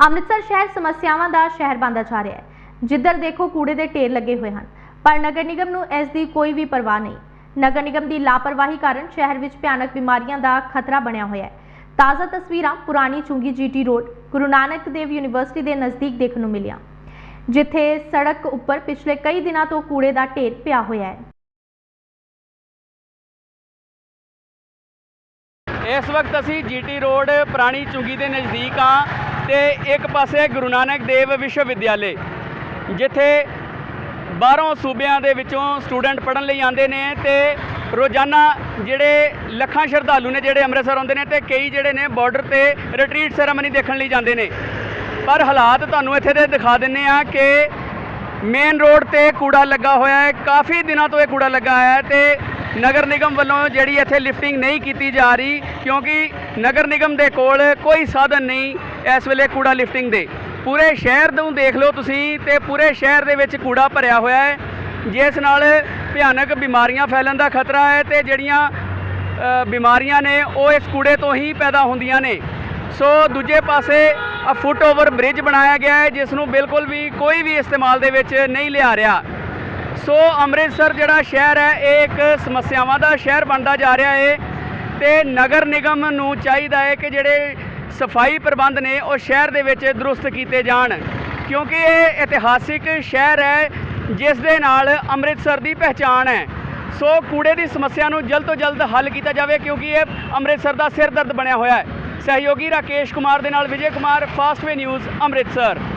ਅੰਮ੍ਰਿਤਸਰ ਸ਼ਹਿਰ ਸਮੱਸਿਆਵਾਂ ਦਾ ਸ਼ਹਿਰ ਬਣਦਾ ਜਾ ਰਿਹਾ ਹੈ। ਜਿੱਧਰ ਦੇਖੋ ਕੂੜੇ ਦੇ ਢੇਰ ਲੱਗੇ ਹੋਏ ਹਨ, ਪਰ ਨਗਰ ਨਿਗਮ ਨੂੰ ਇਸ ਦੀ ਕੋਈ ਵੀ ਪਰਵਾਹ ਨਹੀਂ। ਨਗਰ ਨਿਗਮ ਦੀ ਲਾਪਰਵਾਹੀ ਕਾਰਨ ਸ਼ਹਿਰ ਵਿੱਚ ਭਿਆਨਕ ਬਿਮਾਰੀਆਂ ਦਾ ਖਤਰਾ ਬਣਿਆ ਹੋਇਆ ਹੈ। ਤਾਜ਼ਾ ਤਸਵੀਰਾਂ ਪੁਰਾਣੀ ਚੁੰਗੀ GT road, Guru Nanak Dev university ਦੇ ਨਜ਼ਦੀਕ ਦੇਖਣ ਨੂੰ ਮਿਲੀਆਂ, ਜਿੱਥੇ ਸੜਕ ਉੱਪਰ ਪਿਛਲੇ ਕਈ ਦਿਨਾਂ ਤੋਂ ਕੂੜੇ ਦਾ ਢੇਰ ਪਿਆ ਹੋਇਆ ਹੈ। ਇਸ ਵਕਤ ਅਸੀਂ ਜੀਟੀ ਰੋਡ ਪੁਰਾਣੀ ਚੁੰਗੀ ਦੇ ਨਜ਼ਦੀਕ ਆ। ਤੇ ਇੱਕ ਪਾਸੇ ਗੁਰੂ ਨਾਨਕ ਦੇਵ ਵਿਸ਼ਵ ਵਿਦਿਆਲੇ ਜਿੱਥੇ ਬਾਹਰੋਂ ਸੂਬਿਆਂ ਦੇ ਵਿੱਚੋਂ ਸਟੂਡੈਂਟ ਪੜ੍ਹਨ ਲਈ ਆਉਂਦੇ ਨੇ ਤੇ ਰੋਜ਼ਾਨਾ ਜਿਹੜੇ ਲੱਖਾਂ ਸ਼ਰਧਾਲੂ ਨੇ ਜਿਹੜੇ ਅੰਮ੍ਰਿਤਸਰ ਆਉਂਦੇ ਨੇ ਤੇ ਕਈ ਜਿਹੜੇ ਨੇ ਬਾਰਡਰ ਤੇ ਰਿਟਰੀਟ ਸੈਰੇਮਨੀ ਦੇਖਣ ਲਈ ਜਾਂਦੇ ਨੇ। ਪਰ ਹਾਲਾਤ ਤੁਹਾਨੂੰ ਇੱਥੇ ਦੇ ਦਿਖਾ ਦਿੰਨੇ ਆ ਕਿ ਮੇਨ ਰੋਡ ਤੇ ਕੂੜਾ ਲੱਗਾ ਹੋਇਆ ਹੈ, ਕਾਫੀ ਦਿਨਾਂ ਤੋਂ ਇਹ ਕੂੜਾ ਲੱਗਾ ਹੈ ਤੇ ਨਗਰ ਨਿਗਮ ਵੱਲੋਂ ਜਿਹੜੀ ਇੱਥੇ ਲਿਫਟਿੰਗ ਨਹੀਂ ਕੀਤੀ ਜਾ ਰਹੀ ਕਿਉਂਕਿ ਨਗਰ ਨਿਗਮ ਦੇ ਕੋਲ ਕੋਈ ਸਾਧਨ ਨਹੀਂ ਇਸ ਵੇਲੇ ਕੂੜਾ ਲਿਫਟਿੰਗ ਦੇ। ਪੂਰੇ ਸ਼ਹਿਰ ਨੂੰ ਦੇਖ ਲਓ ਤੁਸੀਂ ਤੇ ਪੂਰੇ ਸ਼ਹਿਰ ਦੇ ਵਿੱਚ ਕੂੜਾ ਭਰਿਆ ਹੋਇਆ ਹੈ, ਜਿਸ ਨਾਲ ਭਿਆਨਕ ਬਿਮਾਰੀਆਂ ਫੈਲਣ ਦਾ ਖਤਰਾ ਹੈ ਤੇ ਜਿਹੜੀਆਂ ਬਿਮਾਰੀਆਂ ਨੇ ਉਹ ਇਸ ਕੂੜੇ ਤੋਂ ਹੀ ਪੈਦਾ ਹੁੰਦੀਆਂ ਨੇ। ਸੋ ਦੂਜੇ ਪਾਸੇ ਆ ਫੁੱਟ ਓਵਰ ਬ੍ਰਿਜ ਬਣਾਇਆ ਗਿਆ ਹੈ, ਜਿਸ ਨੂੰ ਬਿਲਕੁਲ ਵੀ ਕੋਈ ਵੀ ਇਸਤੇਮਾਲ ਦੇ ਵਿੱਚ ਨਹੀਂ ਲਿਆ ਰਿਹਾ। ਸੋ ਅੰਮ੍ਰਿਤਸਰ ਜਿਹੜਾ ਸ਼ਹਿਰ ਹੈ, ਇਹ ਇੱਕ ਸਮੱਸਿਆਵਾਂ ਦਾ ਸ਼ਹਿਰ ਬਣਦਾ ਜਾ ਰਿਹਾ ਹੈ ਤੇ ਨਗਰ ਨਿਗਮ ਨੂੰ ਚਾਹੀਦਾ ਹੈ ਕਿ ਜਿਹੜੇ ਸਫ਼ਾਈ ਪ੍ਰਬੰਧ ਨੇ ਉਹ ਸ਼ਹਿਰ ਦੇ ਵਿੱਚ ਦਰੁਸਤ ਕੀਤੇ ਜਾਣ, ਕਿਉਂਕਿ ਇਹ ਇਤਿਹਾਸਿਕ ਸ਼ਹਿਰ ਹੈ, ਜਿਸ ਦੇ ਨਾਲ ਅੰਮ੍ਰਿਤਸਰ ਦੀ ਪਹਿਚਾਣ ਹੈ। ਸੋ ਕੂੜੇ ਦੀ ਸਮੱਸਿਆ ਨੂੰ ਜਲਦ ਤੋਂ ਜਲਦ ਹੱਲ ਕੀਤਾ ਜਾਵੇ, ਕਿਉਂਕਿ ਇਹ ਅੰਮ੍ਰਿਤਸਰ ਦਾ ਸਿਰ ਦਰਦ ਬਣਿਆ ਹੋਇਆ ਹੈ। ਸਹਿਯੋਗੀ ਰਾਕੇਸ਼ ਕੁਮਾਰ ਦੇ ਨਾਲ ਵਿਜੇ ਕੁਮਾਰ ਫਾਸਟਵੇ ਨਿਊਜ਼ ਅੰਮ੍ਰਿਤਸਰ।